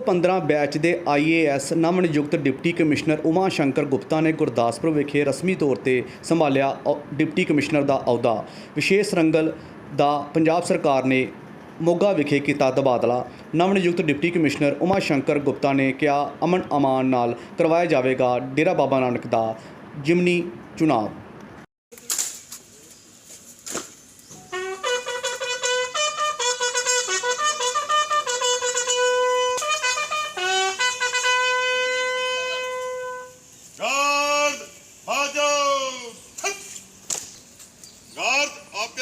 715 batch ਦੇ IAS ਨਵਨਿਯੁਕਤ deputy commissioner Uma Shankar Gupta ਨੇ ਗੁਰਦਾਸਪੁਰ ਵਿਖੇ ਰਸਮੀ ਤੌਰ ਤੇ ਸੰਭਾਲਿਆ ਅਹੁ- ਡਿਪਟੀ ਕਮਿਸ਼ਨਰ ਦਾ ਅਹੁਦਾ। ਵਿਸ਼ੇਸ਼ ਰੰਗਲ ਦਾ ਪੰਜਾਬ ਸਰਕਾਰ ਨੇ ਮੋਗਾ ਵਿਖੇ ਕੀਤਾ ਤਬਾਦਲਾ। ਨਵਨਿਯੁਕਤ ਡਿਪਟੀ ਕਮਿਸ਼ਨਰ ਉਮਾ ਸ਼ੰਕਰ ਗੁਪਤਾ ਨੇ ਕਿਹਾ ਅਮਨ ਅਮਾਨ ਨਾਲ ਕਰਵਾਇਆ ਜਾਵੇਗਾ ਡੇਰਾ ਬਾਬਾ ਨਾਨਕ ਦਾ ਜਿਮਨੀ ਚੁਣਾਵ।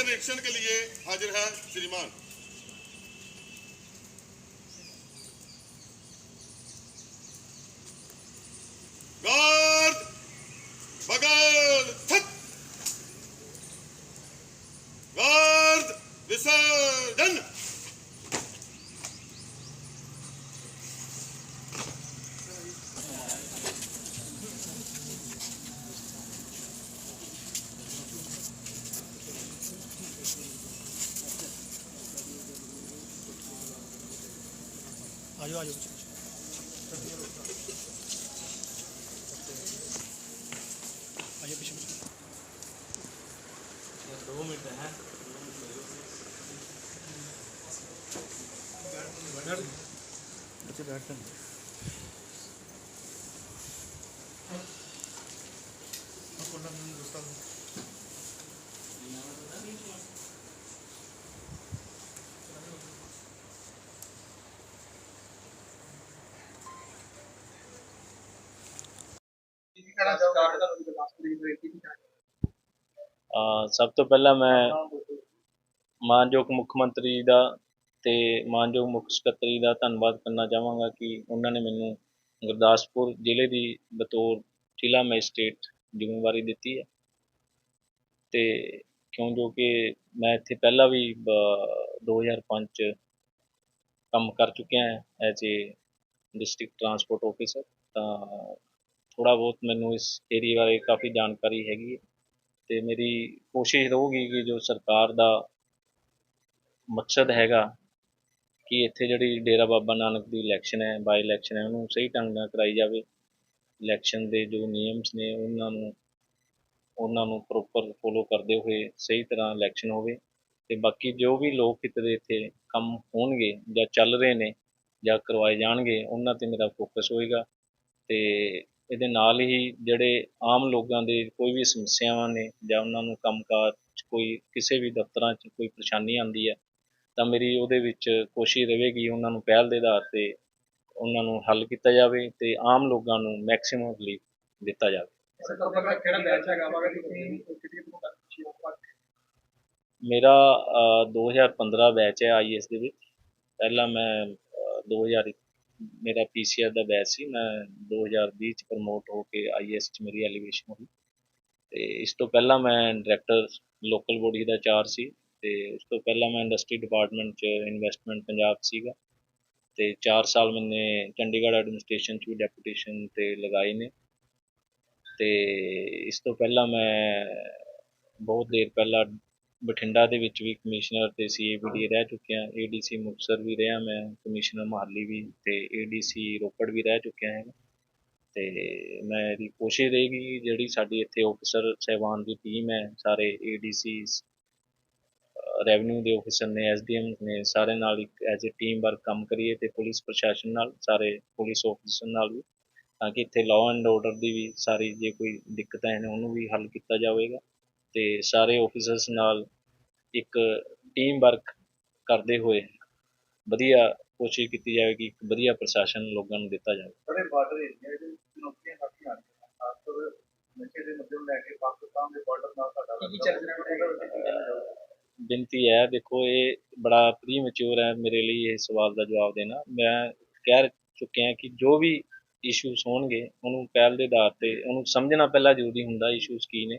निरीक्षण के लिए हाजिर है श्रीमान ਆਜੋ ਆਜੋ ਆਜੋ ਪਿੱਛੇ ਪਿੱਛੇ। ਬੱਚੇ ਬੈਠ ਜਾਣ ਕੋਨਾ ਨੂੰ ਦੋਸਤਾਂ ਸਭ ਤੋਂ ਪਹਿਲਾਂ ਮੈਂ ਮਾਨਯੋਗ ਮੁੱਖ ਮੰਤਰੀ ਦਾ ਤੇ ਮਾਨਯੋਗ ਮੁੱਖ ਸਕੱਤਰੀ ਦਾ ਧੰਨਵਾਦ ਕਰਨਾ ਚਾਹਾਂਗਾ ਕਿ ਉਹਨਾਂ ਨੇ ਮੈਨੂੰ ਗੁਰਦਾਸਪੁਰ ਜ਼ਿਲ੍ਹੇ ਦੀ ਬਤੌਰ ਜ਼ਿਲ੍ਹਾ ਮੈਜਿਸਟ੍ਰੇਟ ਜ਼ਿੰਮੇਵਾਰੀ ਦਿੱਤੀ ਹੈ। ਤੇ ਕਿਉਂ ਜੋ ਕਿ ਮੈਂ ਇੱਥੇ ਪਹਿਲਾਂ ਵੀ ਬ- 2005 ਚ ਕੰਮ ਕਰ ਚੁੱਕਿਆ ਹਾਂ as a district transport officer ਤਾਂ ਥੋੜਾ ਬਹੁਤ ਮੈਨੂੰ ਇਸ ਏਰੀਏ ਬਾਰੇ ਕਾਫੀ ਜਾਣਕਾਰੀ ਹੈਗੀ ਹੈ ਤੇ ਮੇਰੀ ਕੋਸ਼ਿਸ਼ ਰਹੂਗੀ ਕਿ ਜੋ ਸਰਕਾਰ ਦਾ ਮਕਸਦ ਹੈਗਾ ਕਿ ਇੱਥੇ ਜਿਹੜੀ ਡੇਰਾ ਬਾਬਾ ਨਾਨਕ ਦੀ ਇਲੈਕਸ਼ਨ ਹੈ ਬਾਈ ਇਲੈਕਸ਼ਨ ਹੈ, ਉਹਨੂੰ ਸਹੀ ਢੰਗ ਨਾਲ ਕਰਾਈ ਜਾਵੇ। ਇਲੈਕਸ਼ਨ ਦੇ ਜੋ ਨਿਯਮਸ ਨੇ, ਉਹਨਾਂ ਨੂੰ ਉਹਨਾਂ ਨੂੰ ਪ੍ਰੋਪਰ ਫੋਲੋ ਕਰਦੇ ਹੋਏ ਸਹੀ ਤਰ੍ਹਾਂ ਇਲੈਕਸ਼ਨ ਹੋਵੇ ਤੇ ਬਾਕੀ ਜੋ ਵੀ ਲੋਕ ਹਿੱਤ ਦੇ ਇੱਥੇ ਕੰਮ ਹੋਣਗੇ ਜਾਂ ਚੱਲ ਰਹੇ ਨੇ ਜਾਂ ਕਰਵਾਏ ਜਾਣਗੇ, ਉਹਨਾਂ ਤੇ ਮੇਰਾ ਫੋਕਸ ਹੋਏਗਾ ਤੇ ਇਹਦੇ ਨਾਲ ਹੀ ਜਿਹੜੇ ਆਮ ਲੋਕਾਂ ਦੇ ਕੋਈ ਵੀ ਸਮੱਸਿਆਵਾਂ ਨੇ ਜਾਂ ਉਹਨਾਂ ਨੂੰ ਕੰਮਕਾਰ 'ਚ ਕੋਈ ਕਿਸੇ ਵੀ ਦਫ਼ਤਰਾਂ 'ਚ ਕੋਈ ਪਰੇਸ਼ਾਨੀ ਆਉਂਦੀ ਹੈ ਤਾਂ ਮੇਰੀ ਉਹਦੇ ਵਿੱਚ ਕੋਸ਼ਿਸ਼ ਰਹੇਗੀ ਉਹਨਾਂ ਨੂੰ ਪਹਿਲ ਦੇ ਆਧਾਰ ਤੇ ਉਹਨਾਂ ਨੂੰ ਹੱਲ ਕੀਤਾ ਜਾਵੇ ਤੇ ਆਮ ਲੋਕਾਂ ਨੂੰ ਮੈਕਸਿਮਮ ਰਿਲੀਫ ਦਿੱਤਾ ਜਾਵੇ। ਮੇਰਾ ਅਹ, 2015 ਬੈਚ ਹੈ ਆਈਐਸ ਦੇ ਵਿੱਚ। ਪਹਿਲਾਂ ਮੈਂ ਅਹ, 2000 ਮੇਰਾ ਪੀਸੀਆਰ ਦਾ ਬੈਚ ਸੀ, ਮੈਂ 2020 ਚ ਪ੍ਰਮੋਟ ਹੋ ਕੇ ਆਈਐਸ ਚ ਮੇਰੀ ਐਲੀਵੇਸ਼ਨ ਹੋਈ। ਤੇ ਇਸ ਤੋਂ ਪਹਿਲਾਂ ਮੈਂ ਡਾਇਰੈਕਟਰ ਲੋਕਲ ਬੋਡੀ ਦਾ ਚਾਰ ਸੀ ਤੇ ਉਸ ਤੋਂ ਪਹਿਲਾਂ ਮੈਂ ਇੰਡਸਟਰੀ ਡਿਪਾਰਟਮੈਂਟ ਚ ਇਨਵੈਸਟਮੈਂਟ ਪੰਜਾਬ ਸੀਗਾ। ਤੇ 4 ਸਾਲ ਮੈਨੇ ਚੰਡੀਗੜ੍ਹ ਐਡਮਿਨਿਸਟ੍ਰੇਸ਼ਨ ਚ ਵੀ ਡੈਪੂਟੇਸ਼ਨ ਤੇ ਲਗਾਏ ਨੇ। ਤੇ ਇਸ ਤੋਂ ਪਹਿਲਾਂ ਮੈਂ ਬਹੁਤ ਦੇਰ ਪਹਿਲਾਂ ਬਠਿੰਡਾ ਦੇ ਵਿੱਚ ਵੀ ਕਮਿਸ਼ਨਰ ਅਤੇ ਸੀ ਏ ਤੇ ਡੀ ਰਹਿ ਚੁੱਕਿਆ ਏ ਡੀ ਸੀ ਮੁਕਤਸਰ ਵੀ ਰਿਹਾ ਮੈਂ, ਕਮਿਸ਼ਨਰ ਮੋਹਾਲੀ ਵੀ ਅਤੇ ਏ ਡੀ ਸੀ ਰੋਪੜ ਵੀ ਰਹਿ ਚੁੱਕਿਆ ਹੈਗਾ। ਅਤੇ ਮੈਂ ਇਹਦੀ ਕੋਸ਼ਿਸ਼ ਰਹੇਗੀ ਜਿਹੜੀ ਸਾਡੀ ਇੱਥੇ ਔਫਿਸਰ ਸਾਹਿਬਾਨ ਦੀ ਟੀਮ ਹੈ, ਸਾਰੇ ਏ ਡੀ ਸੀ ਰੈਵਨਿਊ ਦੇ ਔਫਿਸਰ ਨੇ ਐਸਡੀਐਮ ਨੇ, ਸਾਰੇ ਨਾਲ ਇੱਕ ਐਜ਼ ਏ ਟੀਮ ਵਰਕ ਕੰਮ ਕਰੀਏ ਅਤੇ ਪੁਲਿਸ ਪ੍ਰਸ਼ਾਸਨ ਨਾਲ, ਸਾਰੇ ਪੁਲਿਸ ਔਫਿਸਰ ਨਾਲ ਵੀ, ਤਾਂ ਕਿ ਇੱਥੇ ਲਾਅ ਐਂਡ ਆਰਡਰ ਦੀ ਵੀ ਸਾਰੀ ਜੇ ਕੋਈ ਦਿੱਕਤਾਂ ਨੇ ਉਹਨੂੰ ਵੀ ਹੱਲ ਕੀਤਾ ਜਾਵੇਗਾ। ਤੇ ਸਾਰੇ ਆਫੀਸਰਸ ਨਾਲ ਇੱਕ ਟੀਮ ਵਰਕ ਕਰਦੇ ਹੋਏ ਵਧੀਆ ਕੋਸ਼ਿਸ਼ ਕੀਤੀ ਜਾਵੇਗੀ ਇੱਕ ਵਧੀਆ ਪ੍ਰਸ਼ਾਸਨ ਲੋਕਾਂ ਨੂੰ ਦਿੱਤਾ ਜਾਵੇ। ਬੜੇ ਬਾਰਡਰ ਏਰੀਆ ਦੇ ਵਿੱਚ ਚੁਣੌਤੀਆਂ ਕਾਫੀ ਆ ਰਹੀਆਂ ਖਾਸ ਤੌਰ ਨਸ਼ੇ ਦੇ ਮੁੱਦੇ ਨੂੰ ਲੈ ਕੇ ਪਾਕਿਸਤਾਨ ਦੇ ਬਾਰਡਰ ਨਾਲ ਸਾਡਾ ਕੀ ਚੱਲ ਰਿਹਾ ਬੇਨਤੀ ਹੈ ਦੇਖੋ ਇਹ ਬੜਾ ਪ੍ਰੀਮੈਚੁਰ ਹੈ ਮੇਰੇ ਲਈ ਇਹ ਸਵਾਲ ਦਾ ਜਵਾਬ ਦੇਣਾ। ਮੈਂ ਕਹਿ ਚੁੱਕਿਆ ਕਿ ਜੋ ਵੀ ਇਸ਼ੂਸ ਹੋਣਗੇ ਉਹਨੂੰ ਪਹਿਲ ਦੇ ਆਧਾਰ ਤੇ ਉਹਨੂੰ ਸਮਝਣਾ ਪਹਿਲਾਂ ਜ਼ਰੂਰੀ ਹੁੰਦਾ ਇਸ਼ੂਸ ਕੀ ਨੇ।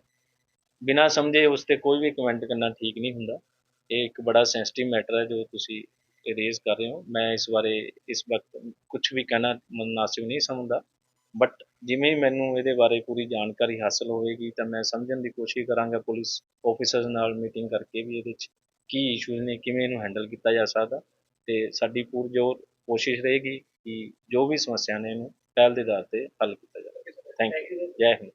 ਬਿਨਾਂ ਸਮਝੇ ਉਸ ਤੇ ਕੋਈ ਵੀ ਕਮੈਂਟ ਕਰਨਾ ਠੀਕ ਨਹੀਂ ਹੁੰਦਾ। ਇਹ ਇੱਕ ਬੜਾ ਸੈਂਸਿਟਿਵ ਮੈਟਰ ਹੈ ਜੋ ਤੁਸੀਂ ਰੇਜ਼ ਕਰ ਰਹੇ ਹੋ। ਮੈਂ ਇਸ ਬਾਰੇ ਇਸ ਵਕਤ ਕੁਝ ਵੀ ਕਹਿਣਾ ਮੁਨਾਸਿਬ ਨਹੀਂ ਸਮਝਦਾ। ਬਟ ਜਿਵੇਂ ਹੀ ਮੈਨੂੰ ਇਹਦੇ ਬਾਰੇ ਪੂਰੀ ਜਾਣਕਾਰੀ ਹਾਸਲ ਹੋਵੇਗੀ ਤਾਂ ਮੈਂ ਸਮਝਣ ਦੀ ਕੋਸ਼ਿਸ਼ ਕਰਾਂਗਾ ਪੁਲਿਸ ਆਫੀਸਰਸ ਨਾਲ ਮੀਟਿੰਗ ਕਰਕੇ ਵੀ ਇਹਦੇ 'ਚ ਕੀ ਇਸ਼ੂਜ਼ ਨੇ ਕਿਵੇਂ ਇਹਨੂੰ ਹੈਂਡਲ ਕੀਤਾ ਜਾ ਸਕਦਾ। ਤੇ ਸਾਡੀ ਪੂਰਜੋਰ ਕੋਸ਼ਿਸ਼ ਰਹੇਗੀ ਕਿ ਜੋ ਵੀ ਸਮੱਸਿਆ ਨੇ ਇਹਨੂੰ ਪਹਿਲ ਦੇ ਆਧਾਰ ਤੇ ਹੱਲ ਕੀਤਾ ਜਾਵੇ। ਥੈਂਕ ਯੂ ਜੈ ਹਿੰਦ।